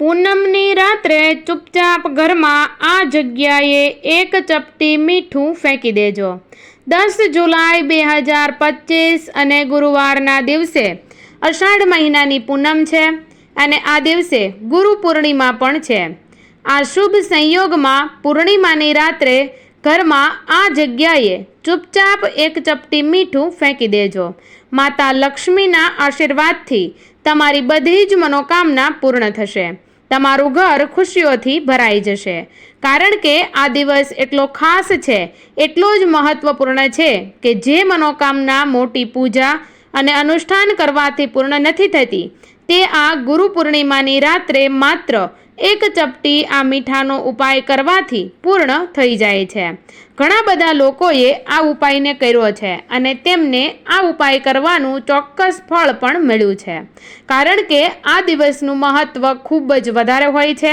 પૂનમની રાત્રે ચૂપચાપ ઘરમાં આ જગ્યાએ એક ચપટી મીઠું ફેંકી દેજો. દસ જુલાઈ બે હજાર પચીસ અને ગુરુવારના દિવસે અષાઢ મહિનાની પૂનમ છે અને આ દિવસે ગુરુ પૂર્ણિમા પણ છે. આ શુભ સંયોગમાં પૂર્ણિમાની રાત્રે ઘરમાં આ જગ્યાએ ચૂપચાપ એક ચપટી મીઠું ફેંકી દેજો. માતા લક્ષ્મીના આશીર્વાદથી તમારી બધી જ મનોકામના પૂર્ણ થશે. તમારું ઘર ખુશીઓથી ભરાઈ જશે. કારણ કે આ દિવસ એટલો ખાસ છે, એટલો જ મહત્વપૂર્ણ છે કે જે મનોકામના, મોટી પૂજા અને અનુષ્ઠાન કરવાથી પૂર્ણ નથી થતી. તે આ ગુરુ પૂર્ણિમાની રાત્રે માત્ર એક ચપટી આ મીઠાનો ઉપાય કરવાથી પૂર્ણ થઈ જાય છે. ઘણા બધા લોકોએ આ ઉપાયને કર્યો છે અને તેમને આ ઉપાય કરવાનું ચોક્કસ ફળ પણ મળ્યું છે. કારણ કે આ દિવસનું મહત્ત્વ ખૂબ જ વધારે હોય છે.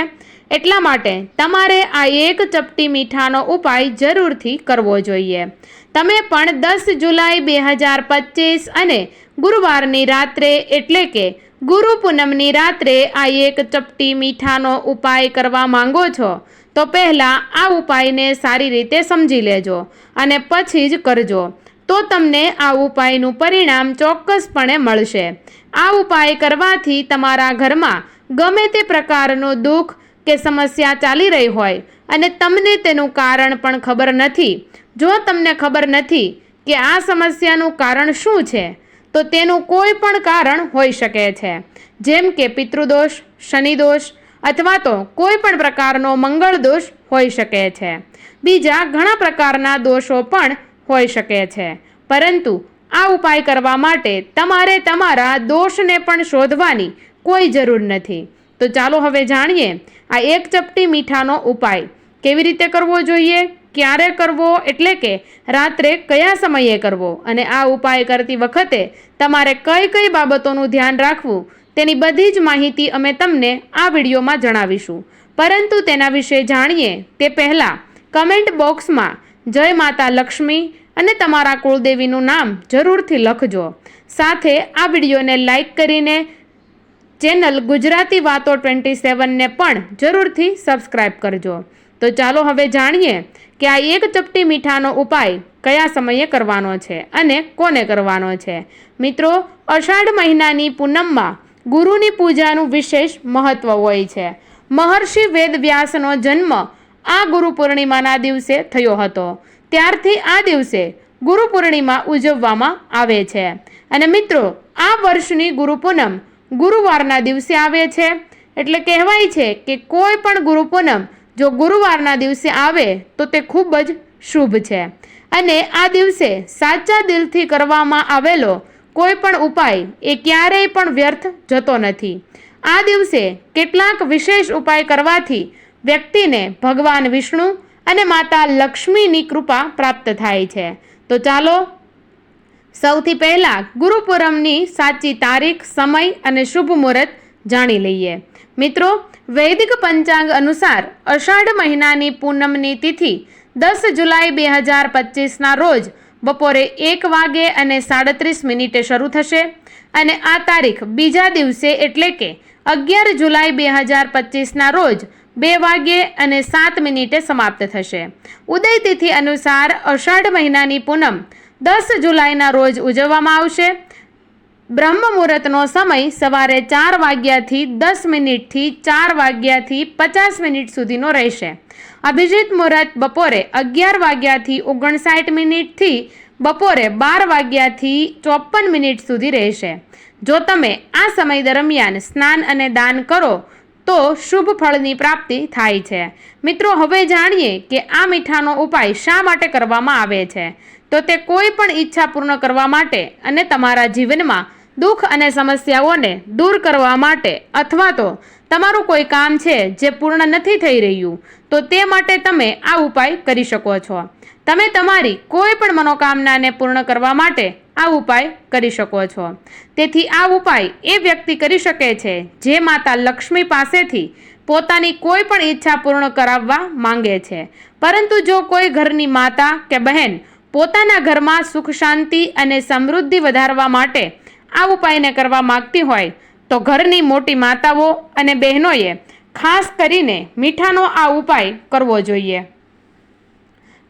એટલા માટે તમારે આ એક ચપટી મીઠાનો ઉપાય જરૂરથી કરવો જોઈએ. તમે પણ દસ જુલાઈ બે હજાર પચીસ અને ગુરુવારની રાત્રે એટલે કે ગુરુ પૂનમની રાત્રે આ એક ચપટી મીઠાનો ઉપાય કરવા માંગો છો, તો પહેલાં આ ઉપાયને સારી રીતે સમજી લેજો અને પછી જ કરજો. તો તમને આ ઉપાયનું પરિણામ ચોક્કસપણે મળશે. આ ઉપાય કરવાથી તમારા ઘરમાં ગમે તે પ્રકારનું દુઃખ કે સમસ્યા ચાલી રહી હોય અને તમને તેનું કારણ પણ ખબર નથી. જો તમને ખબર નથી કે આ સમસ્યાનું કારણ શું છે તો તેનું કોઈ પણ કારણ હોઈ શકે છે. જેમ કે પિતૃદોષ, શનિદોષ અથવા તો કોઈ પણ પ્રકારનો મંગળ દોષ હોઈ શકે છે. બીજા ઘણા પ્રકારના દોષો પણ હોઈ શકે છે. પરંતુ આ ઉપાય કરવા માટે તમારે તમારા દોષને પણ શોધવાની કોઈ જરૂર નથી. તો ચાલો હવે જાણીએ આ એક ચપટી મીઠાનો ઉપાય કેવી રીતે કરવો જોઈએ? ક્યારે કરવો એટલે કે રાત્રે કયા સમયે કરવો? અને આ ઉપાય કરતી વખતે તમારે કઈ કઈ બાબતોનું ધ્યાન રાખવું તેની બધી જ માહિતી અમે તમને આ વિડીયોમાં જણાવીશું. પરંતુ તેના વિશે જાણીએ તે પહેલાં કમેન્ટ બોક્સમાં જય માતા લક્ષ્મી અને તમારા કુળદેવીનું નામ જરૂરથી લખજો. સાથે આ વિડીયોને લાઈક કરીને ચેનલ ગુજરાતી વાતો ટ્વેન્ટી સેવનને પણ જરૂરથી સબસ્ક્રાઈબ કરજો. તો ચાલો હવે જાણીએ કે આ એક ચપટી મીઠાનો ઉપાય કયા સમયે કરવાનો છે અને કોને કરવાનો છે? મિત્રો, અષાઢ મહિનાની પૂનમમાં ગુરુની પૂજાનું વિશેષ મહત્વ હોય છે. મહર્ષિ વેદવ્યાસનો જન્મ આ ગુરુ પૂર્ણિમાના દિવસે થયો હતો. ત્યારથી આ દિવસે ગુરુ પૂર્ણિમા ઉજવવામાં આવે છે. અને મિત્રો, આ વર્ષની ગુરુ પૂનમ ગુરુવારના દિવસે આવે છે. એટલે કહેવાય છે કે કોઈ પણ ગુરુ પૂનમ જો ગુરુવારના દિવસે આવે, તો તે ખૂબ જ શુભ છે. અને આ દિવસે સાચા દિલથી કરવામાં આવેલો કોઈ પણ ઉપાય એ ક્યારેય પણ વ્યર્થ જતો નથી. આ દિવસે કેટલાક વિશેષ ઉપાય કરવાથી વ્યક્તિને ભગવાન વિષ્ણુ અને માતા લક્ષ્મીની કૃપા પ્રાપ્ત થાય છે. તો ચાલો, સૌથી પહેલાં ગુરુપુરમની સાચી તારીખ, સમય અને શુભ મુહૂર્ત જાણી લઈએ. મિત્રો વૈદિક પંચાંગ અનુસાર અષાઢ મહિનાની પૂનમની તિથિ દસ જુલાઈ બે હજાર પચીસના રોજ બપોરે એક વાગે અને સાડત્રીસ મિનિટે શરૂ થશે અને આ તારીખ બીજા દિવસે એટલે કે અગિયાર જુલાઈ બે હજાર પચીસના રોજ બે વાગ્યે અને સાત મિનિટે સમાપ્ત થશે. ઉદય તિથિ અનુસાર અષાઢ મહિનાની પૂનમ દસ જુલાઈના રોજ ઉજવવામાં આવશે બ્રહ્મ મુહૂર્તનો સમય સવારે ચાર વાગ્યાથી દસ મિનિટથી ચાર વાગ્યાથી પચાસ મિનિટ સુધીનો રહેશે. અભિજીત મુહૂર્ત બપોરે અગિયાર વાગ્યાથી ઓગણસાઠ મિનિટથી બપોરે બાર વાગ્યાથી ચોપન મિનિટ સુધી રહેશે. જો તમે આ સમય દરમિયાન સ્નાન અને દાન કરો, તો શુભ ફળની પ્રાપ્તિ થાય છે. મિત્રો, હવે જાણીએ કે આ મીઠાનો ઉપાય શા માટે કરવામાં આવે છે? તો તે કોઈ પણ ઈચ્છા પૂર્ણ કરવા માટે અને તમારા જીવનમાં દુઃખ અને સમસ્યાઓને દૂર કરવા માટે અથવા તો તમારું કોઈ કામ છે જે પૂર્ણ નથી થઈ રહ્યું, તો તે માટે તમે આ ઉપાય કરી શકો છો. તમે તમારી કોઈ પણ મનોકામનાને પૂર્ણ કરવા માટે આ ઉપાય કરી શકો છો. તેથી આ ઉપાય એ વ્યક્તિ કરી શકે છે જે માતા લક્ષ્મી પાસેથી પોતાની કોઈ પણ ઈચ્છા પૂર્ણ કરાવવા માંગે છે. પરંતુ જો કોઈ ઘરની માતા કે બહેન પોતાના ઘરમાં સુખ શાંતિ અને સમૃદ્ધિ વધારવા માટે આ ઉપાયને કરવા માગતી હોય તો ઘરની મોટી માતાઓ અને બહેનોએ ખાસ કરીને મીઠાનો આ ઉપાય કરવો જોઈએ.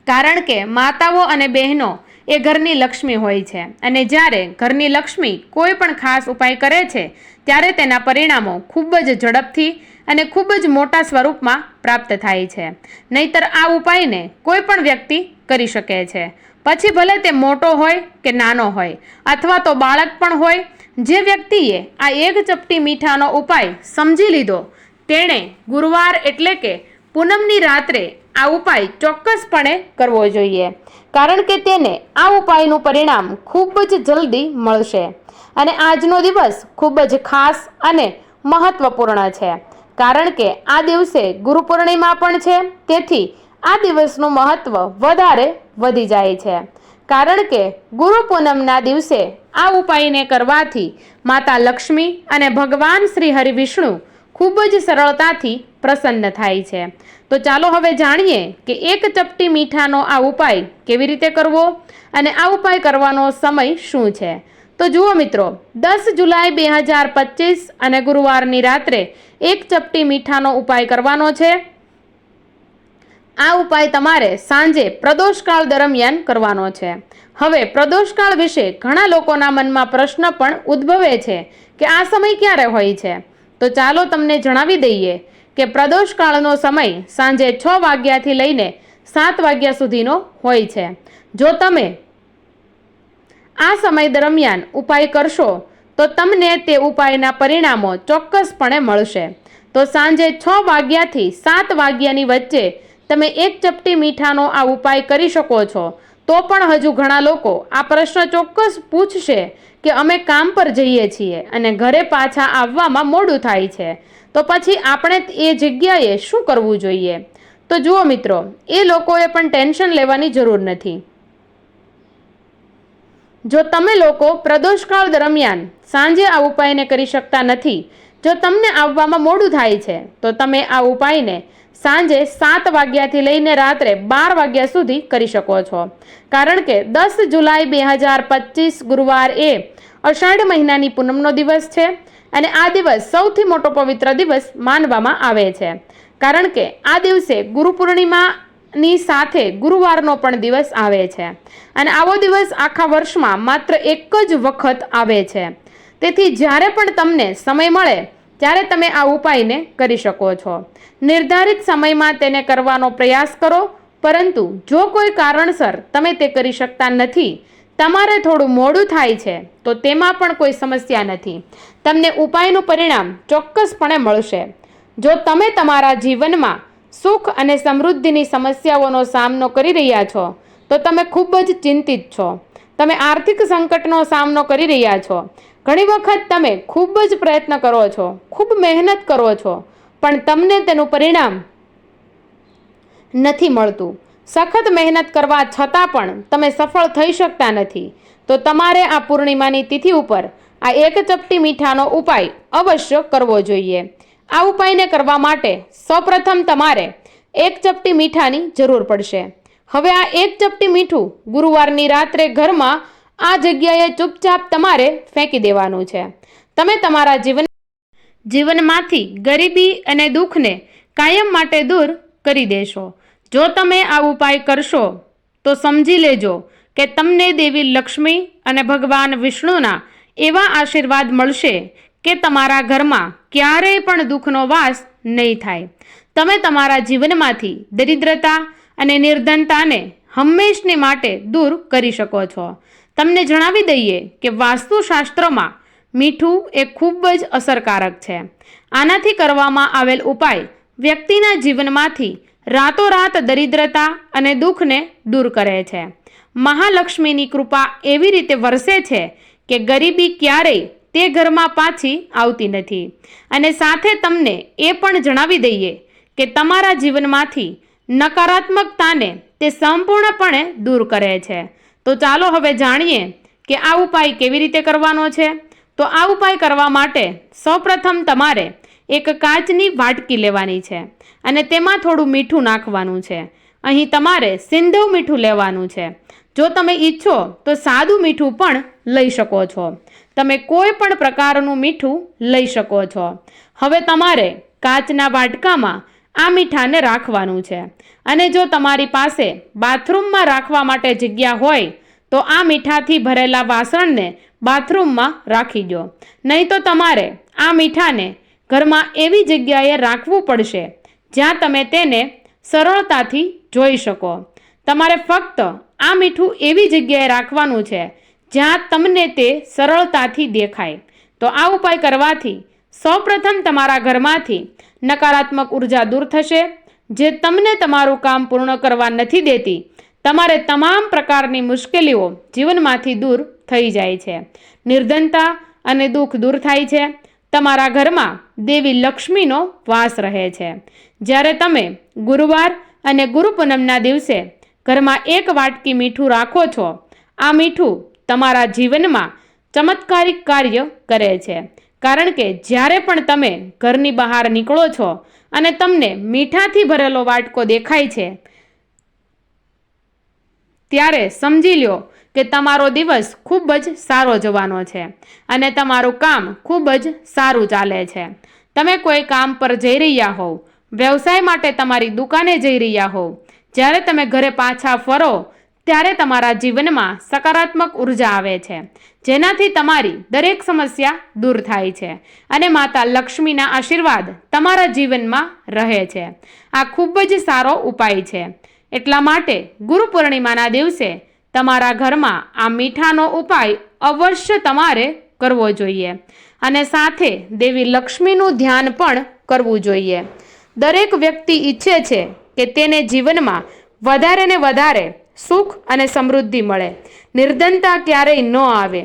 કારણ કે માતાઓ અને બહેનો એ ઘરની લક્ષ્મી હોય છે અને જ્યારે ઘરની લક્ષ્મી કોઈ પણ ખાસ ઉપાય કરે છે, ત્યારે તેના પરિણામો ખૂબ જ ઝડપથી અને ખૂબ જ મોટા સ્વરૂપમાં પ્રાપ્ત થાય છે. નહીતર આ ઉપાયને કોઈ પણ વ્યક્તિ કરી શકે છે. પછી ભલે તે મોટો હોય કે નાનો હોય, અથવા તો બાળક પણ હોય, જે વ્યક્તિએ આ એક ચપટી મીઠાનો ઉપાય સમજી લીધો, તેણે ગુરુવાર એટલે કે પૂનમની રાત્રે આ ઉપાય ચોક્કસપણે કરવો જોઈએ, કારણ કે તેને આ ઉપાયનું પરિણામ ખૂબ જ જલ્દી મળશે. અને આજનો દિવસ ખૂબ જ ખાસ અને મહત્વપૂર્ણ છે, કારણ કે આ દિવસે ગુરુ પૂર્ણિમા પણ છે, તેથી આ દિવસનું મહત્વ વધારે વધી જાય છે. કારણ કે ગુરુ પૂનમના દિવસે આ ઉપાયને કરવાથી માતા લક્ષ્મી અને ભગવાન શ્રી હરિવિષ્ણુ ખૂબ જ સરળતાથી પ્રસન્ન થાય છે. તો ચાલો હવે જાણીએ કે એક ચપટી મીઠાનો આ ઉપાય કેવી રીતે કરવો અને આ ઉપાય કરવાનો સમય શું છે. તો જુઓ મિત્રો, દસ જુલાઈ બે હજાર પચીસ અને ગુરુવારની રાત્રે એક ચપટી મીઠાનો ઉપાય કરવાનો છે. આ ઉપાય તમારે સાંજે પ્રદોષકાળ દરમિયાન કરવાનો છે. હવે પ્રદોષકાળ વિશે ઘણા લોકોના મનમાં પ્રશ્ન પણ ઉદ્ભવે છે કે આ સમય ક્યારે હોય છે? તો ચાલો તમને જણાવી દઈએ કે પ્રદોષકાળનો સમય સાંજે છ વાગ્યાથી લઈને સાત વાગ્યા સુધીનો હોય છે. જો તમે આ સમય દરમિયાન ઉપાય કરશો, તો તમને તે ઉપાયના પરિણામો ચોક્કસપણે મળશે. તો સાંજે છ વાગ્યાથી સાત વાગ્યાની વચ્ચે તમે એક ચપટી મીઠાનો આ ઉપાય કરી શકો છો. તો પણ હજુ ઘણા લોકો આ પ્રશ્ન ચોક્કસ પૂછશે કે અમે કામ પર જઈએ છીએ અને ઘરે પાછા આવવામાં મોડું થાય છે. તો પછી આપણે એ જગ્યાએ શું કરવું જોઈએ? તો જુઓ મિત્રો, એ લોકોએ પણ ટેન્શન લેવાની જરૂર નથી. જો તમે લોકો પ્રદોષકાળ દરમિયાન સાંજે આ ઉપાયને કરી શકતા નથી, જો તમને આવવામાં મોડું થાય છે, તો તમે આ ઉપાયને સાંજે સાત વાગ્યાથી લઈને રાત્રે બાર વાગ્યા સુધી કરી શકો છો. કારણ કે દસ જુલાઈ બે હજાર પચીસ ગુરુવાર એ અષાઢ મહિનાની પૂનમનો દિવસ છે અને આ દિવસ સૌથી મોટો પવિત્ર દિવસ માનવામાં આવે છે. કારણ કે આ દિવસે ગુરુ પૂર્ણિમાની સાથે ગુરુવારનો પણ દિવસ આવે છે અને આવો દિવસ આખા વર્ષમાં માત્ર એક જ વખત આવે છે. તેથી જ્યારે પણ તમને સમય મળે ત્યારે તમે આ ઉપાયને કરી શકો છો. નિર્ધારિત સમયમાં તેને કરવાનો પ્રયાસ કરો, પરંતુ જો કોઈ કારણસર તમે તે કરી શકતા નથી, તમારે થોડું મોડું થાય છે, તો તેમાં પણ કોઈ સમસ્યા નથી. તમને ઉપાયનું પરિણામ ચોક્કસપણે મળશે. જો તમે તમારા જીવનમાં સુખ અને સમૃદ્ધિની સમસ્યાઓનો સામનો કરી રહ્યા છો, તો તમે ખૂબ જ ચિંતિત છો. તમે આર્થિક સંકટનો સામનો કરી રહ્યા છો. ઘણી વખત તમે ખૂબ જ પ્રયત્ન કરો છો, ખૂબ મહેનત કરો છો, પણ તમને તેનું પરિણામ નથી મળતું. સખત મહેનત કરવા છતાં પણ તમે સફળ થઈ શકતા નથી. તો તમારે આ પૂર્ણિમાની તિથિ ઉપર આ એક ચપટી મીઠાનો ઉપાય અવશ્ય કરવો જોઈએ. આ ઉપાયને કરવા માટે સૌપ્રથમ તમારે એક ચપટી મીઠાની જરૂર પડશે. હવે આ એક ચપટી મીઠું ગુરુવારની રાત્રે ઘરમાં આ જગ્યાએ ચૂપચાપ તમારે ફેંકી દેવાનું છે. તમે તમારા જીવન જીવનમાંથી ગરીબી અને દુઃખને કાયમ માટે દૂર કરી દેશો. જો તમે આ ઉપાય કરશો, તો સમજી લેજો કે તમને દેવી લક્ષ્મી અને ભગવાન વિષ્ણુના એવા આશીર્વાદ મળશે કે તમારા ઘરમાં ક્યારેય પણ દુઃખનો વાસ નહીં થાય. તમે તમારા જીવનમાંથી દરિદ્રતા અને નિર્ધનતાને હંમેશને માટે દૂર કરી શકો છો. તમને જણાવી દઈએ કે વાસ્તુશાસ્ત્રમાં મીઠું એ ખૂબ જ અસરકારક છે. આનાથી કરવામાં આવેલ ઉપાય વ્યક્તિના જીવનમાંથી રાતોરાત દરિદ્રતા અને દુઃખને દૂર કરે છે. મહાલક્ષ્મીની કૃપા એવી રીતે વરસે છે કે ગરીબી ક્યારેય તે ઘરમાં પાછી આવતી નથી. અને સાથે તમને એ પણ જણાવી દઈએ કે તમારા જીવનમાંથી નકારાત્મકતાને તે સંપૂર્ણપણે દૂર કરે છે. તો ચાલો હવે જાણીએ કે આ ઉપાય કેવી રીતે કરવાનો છે. તો આ ઉપાય કરવા માટે સૌપ્રથમ તમારે એક કાચની વાટકી લેવાની છે અને તેમાં થોડું મીઠું નાખવાનું છે. અહીં તમારે સિંધવ મીઠું લેવાનું છે. જો તમે ઈચ્છો તો સાદું મીઠું પણ લઈ શકો છો. તમે કોઈ પણ પ્રકારનું મીઠું લઈ શકો છો. હવે તમારે કાચના વાટકામાં આ મીઠાને રાખવાનું છે. અને જો તમારી પાસે બાથરૂમમાં રાખવા માટે જગ્યા હોય, તો આ મીઠાથી ભરેલા વાસણને બાથરૂમમાં રાખી દો. નહીં તો તમારે આ મીઠાને ઘરમાં એવી જગ્યાએ રાખવું પડશે, જ્યાં તમે તેને સરળતાથી જોઈ શકો. તમારે ફક્ત આ મીઠું એવી જગ્યાએ રાખવાનું છે, જ્યાં તમને તે સરળતાથી દેખાય. તો આ ઉપાય કરવાથી સૌપ્રથમ તમારા ઘરમાંથી નકારાત્મક ઊર્જા દૂર થશે. જે તમને તમારું કામ પૂર્ણ કરવા નથી દેતી, તમારે તમામ પ્રકારની મુશ્કેલીઓ જીવનમાંથી દૂર થઈ જાય છે. નિર્ધનતા અને દુઃખ દૂર થાય છે. તમારા ઘરમાં દેવી લક્ષ્મીનો વાસ રહે છે. જ્યારે તમે ગુરુવાર અને ગુરુ પૂનમના દિવસે ઘરમાં એક વાટકી મીઠું રાખો છો, આ મીઠું તમારા જીવનમાં ચમત્કારિક કાર્ય કરે છે. કારણ કે જ્યારે પણ તમે ઘરની બહાર નીકળો છો અને તમને મીઠાથી ભરેલો વાટકો દેખાય છે, ત્યારે સમજી લ્યો કે તમારો દિવસ ખૂબ જ સારો જવાનો છે અને તમારું કામ ખૂબ જ સારું ચાલે છે. તમે કોઈ કામ પર જઈ રહ્યા હોવ, વ્યવસાય માટે તમારી દુકાને જઈ રહ્યા હોવ, જ્યારે તમે ઘરે પાછા ફરો ત્યારે તમારા જીવનમાં સકારાત્મક ઊર્જા આવે છે. જેનાથી તમારી દરેક સમસ્યા દૂર થાય છે અને માતા લક્ષ્મીના આશીર્વાદ તમારા જીવનમાં રહે છે. આ ખૂબ જ સારો ઉપાય છે. એટલા માટે ગુરુ પૂર્ણિમાના દિવસે તમારા ઘરમાં આ મીઠાનો ઉપાય અવશ્ય તમારે કરવો જોઈએ અને સાથે દેવી લક્ષ્મીનું ધ્યાન પણ કરવું જોઈએ. દરેક વ્યક્તિ ઈચ્છે છે કે તેને જીવનમાં વધારે ને વધારે સુખ અને સમૃદ્ધિ મળે. નિર્ધનતા ક્યારેય ન આવે.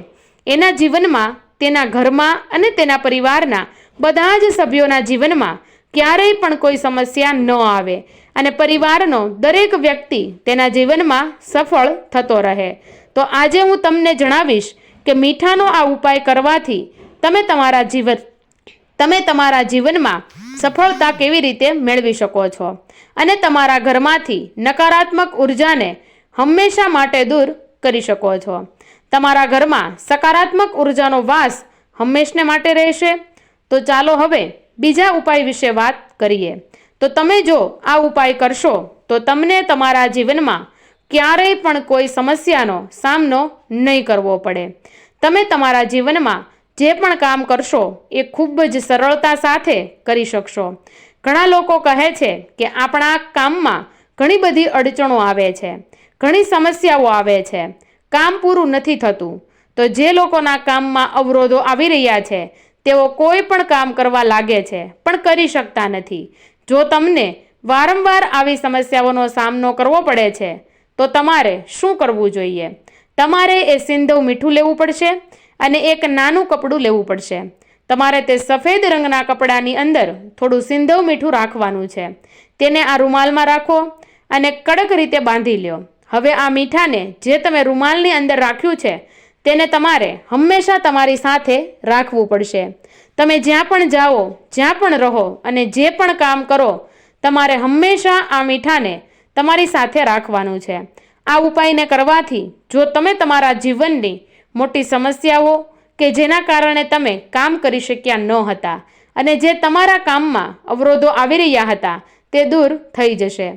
એના જીવનમાં, તેના ઘરમાં અને તેના પરિવારના બધા જ સભ્યોના જીવનમાં ક્યારેય પણ કોઈ સમસ્યા ન આવે અને પરિવારનો દરેક વ્યક્તિ તેના જીવનમાં સફળ થતો રહે. તો આજે હું તમને જણાવીશ કે મીઠાનો આ ઉપાય કરવાથી તમે તમારા જીવન તમે તમારા જીવનમાં સફળતા કેવી રીતે મેળવી શકો છો? અને તમારા ઘરમાંથી નકારાત્મક ઉર્જાને હંમેશા માટે દૂર કરી શકો છો. તમારા ઘરમાં સકારાત્મક ઉર્જાનો વાસ હંમેશને માટે રહેશે. તો ચાલો હવે બીજા ઉપાય વિશે વાત કરીએ. તો તમે જો આ ઉપાય કરશો, તો તમને તમારા જીવનમાં ક્યારેય પણ કોઈ સમસ્યાનો સામનો નહીં કરવો પડે. તમે તમારા જીવનમાં જે પણ કામ કરશો, એ ખૂબ જ સરળતા સાથે કરી શકશો. ઘણા લોકો કહે છે કે આપણા કામમાં ઘણી બધી અડચણો આવે છે. ઘણી સમસ્યાઓ આવે છે. કામ પૂરું નથી થતું. તો જે લોકોના કામમાં અવરોધો આવી રહ્યા છે, તેઓ કોઈ પણ કામ કરવા લાગે છે, પણ કરી શકતા નથી. જો તમને વારંવાર આવી સમસ્યાઓનો સામનો કરવો પડે છે, તો તમારે શું કરવું જોઈએ? તમારે એ સિંધવ મીઠું લેવું પડશે અને એક નાનું કપડું લેવું પડશે. તમારે તે સફેદ રંગના કપડાની અંદર થોડું સિંધવ મીઠું રાખવાનું છે. તેને આ રૂમાલમાં રાખો અને કડક રીતે બાંધી લ્યો. હવે આ મીઠાને જે તમે રૂમાલની અંદર રાખ્યું છે, તેને તમારે હંમેશા તમારી સાથે રાખવું પડશે. તમે જ્યાં પણ જાઓ, જ્યાં પણ રહો અને જે પણ કામ કરો, તમારે હંમેશા આ મીઠાને તમારી સાથે રાખવાનું છે. આ ઉપાયને કરવાથી જો તમે તમારા જીવનની મોટી સમસ્યાઓ કે જેના કારણે તમે કામ કરી શક્યા ન હતા અને જે તમારા કામમાં અવરોધો આવી રહ્યા હતા, તે દૂર થઈ જશે.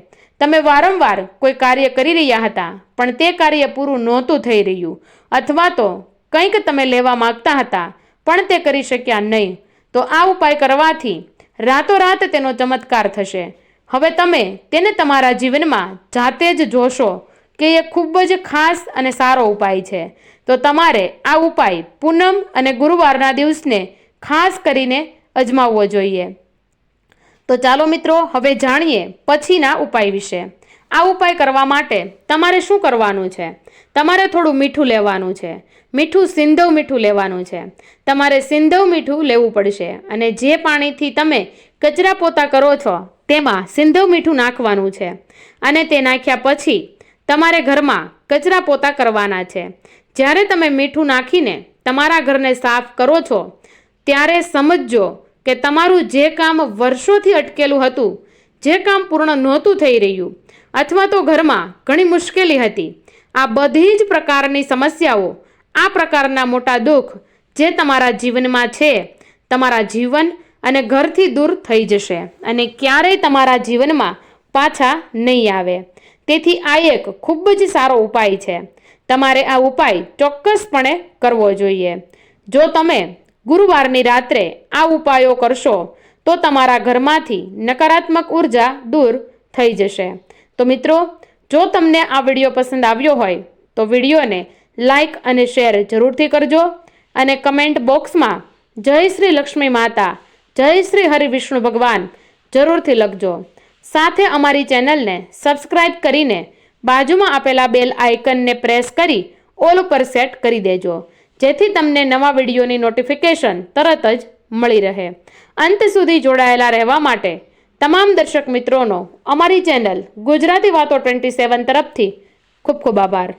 તમે વારંવાર કોઈ કાર્ય કરી રહ્યા હતા, પણ તે કાર્ય પૂરું નહોતું થઈ રહ્યું. અથવા તો કંઈક તમે લેવા માગતા હતા, પણ તે કરી શક્યા નહીં. તો આ ઉપાય કરવાથી રાતોરાત તેનો ચમત્કાર થશે. હવે તમે તેને તમારા જીવનમાં જાતે જ જોશો કે એ ખૂબ જ ખાસ અને સારો ઉપાય છે. તો તમારે આ ઉપાય પૂનમ અને ગુરુવારના દિવસને ખાસ કરીને અજમાવવો જોઈએ. તો ચાલો મિત્રો, હવે જાણીએ પછીના ઉપાય વિશે. આ ઉપાય કરવા માટે તમારે શું કરવાનું છે? તમારે થોડું મીઠું લેવાનું છે. મીઠું સિંધવ મીઠું લેવાનું છે. તમારે સિંધવ મીઠું લેવું પડશે અને જે પાણીથી તમે કચરા પોતા કરો છો, તેમાં સિંધવ મીઠું નાખવાનું છે. અને તે નાખ્યા પછી તમારે ઘરમાં કચરા પોતા કરવાના છે. જ્યારે તમે મીઠું નાખીને તમારા ઘરને સાફ કરો છો, ત્યારે સમજજો કે તમારું જે કામ વર્ષોથી અટકેલું હતું, જે કામ પૂર્ણ નહોતું થઈ રહ્યું, અથવા તો ઘરમાં ઘણી મુશ્કેલી હતી, આ બધી જ પ્રકારની સમસ્યાઓ, આ પ્રકારના મોટા દુઃખ જે તમારા જીવનમાં છે, તમારા જીવન અને ઘરથી દૂર થઈ જશે અને ક્યારેય તમારા જીવનમાં પાછા નહીં આવે. તેથી આ એક ખૂબ જ સારો ઉપાય છે. તમારે આ ઉપાય ચોક્કસપણે કરવો જોઈએ. જો તમે ગુરુવારની રાત્રે આ ઉપાયો કરશો, તો તમારા ઘરમાંથી નકારાત્મક ઊર્જા દૂર થઈ જશે. તો મિત્રો, જો તમને આ વીડિયો પસંદ આવ્યો હોય, તો વિડીયોને લાઈક અને શેર જરૂરથી કરજો અને કમેન્ટ બોક્સમાં જય શ્રી લક્ષ્મી માતા, જય શ્રી હરિ વિષ્ણુ ભગવાન જરૂરથી લખજો. સાથે અમારી ચેનલને સબસ્ક્રાઇબ કરીને બાજુમાં આપેલા બેલ આઇકનને પ્રેસ કરી ઓલ ઉપર સેટ કરી દેજો. જેથી તમને નવા વિડીયોની નોટિફિકેશન તરત જ મળી રહે. અંત સુધી જોડાયેલા રહેવા માટે તમામ દર્શક મિત્રોનો અમારી ચેનલ ગુજરાતી વાતો ટ્વેન્ટી સેવન તરફથી ખૂબ ખૂબ આભાર.